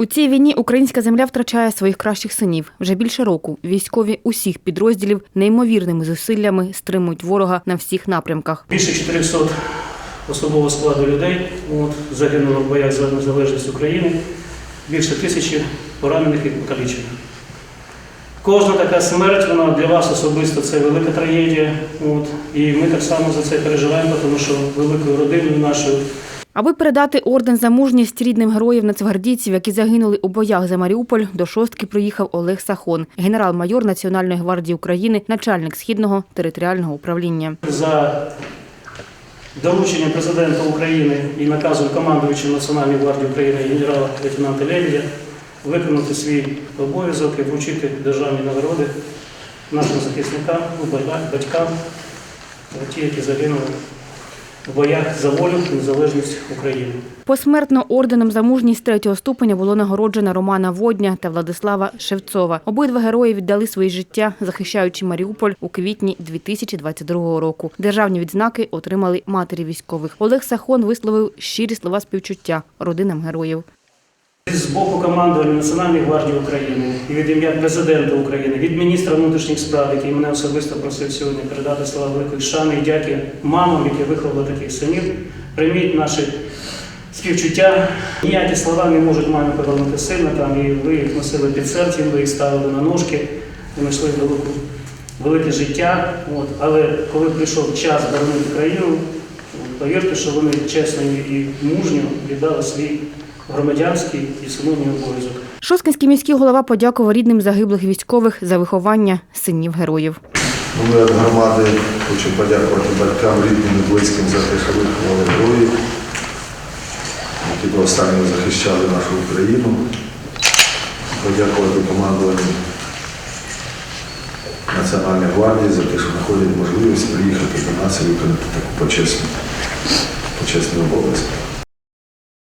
У цій війні українська земля втрачає своїх кращих синів. Вже більше року військові усіх підрозділів неймовірними зусиллями стримують ворога на всіх напрямках. Більше 400 особового складу людей от, загинуло в боях за незалежність України, більше тисячі поранених і покалічених. Кожна така смерть, вона для вас особисто це велика трагедія. От, і ми так само за це переживаємо, тому що великою родиною нашою Аби передати орден за мужність рідним героїв нацгвардійців, які загинули у боях за Маріуполь, до шостки приїхав Олег Сахон, генерал-майор Національної гвардії України, начальник східного територіального управління. за дорученням президента України і наказом командуючого Національної гвардії України генерала лейтенанта Лебедя виконати свій обов'язок і вручити державні нагороди нашим захисникам, батькам, ті, які загинули в боях за волю і незалежність України. Посмертно орденом за мужність третього ступеня було нагороджено Романа Водня та Владислава Шевцова. Обидва герої віддали свої життя, захищаючи Маріуполь у квітні 2022 року. Державні відзнаки отримали матері військових. Олег Сахон висловив щирі слова співчуття родинам героїв. З боку командування Національної гвардії України і від ім'я президента України, від міністра внутрішніх справ, який мене особисто просив сьогодні передати слова великої шани і дяки мамам, які виховали таких синів. Прийміть наші співчуття. Ніякі слова не можуть мамі повернути сильно. Там і ви їх носили під серцем, ви їх ставили на ножки, ви знайшли велику, велике життя. От. Але коли прийшов час боронити країну, повірте, що вони чесно і мужньо віддали свій громадянський і сумовний обов'язок. Шосткинський міський голова подякував рідним загиблих військових за виховання синів героїв. Ми від громади хочу подякувати батькам, рідним і близьким за те, що виховали героїв, які до останнього захищали нашу Україну. Подякувати командуванню Національної гвардії за те, що знаходять можливість приїхати до нас і виконати таку почесну, почесний обов'язок.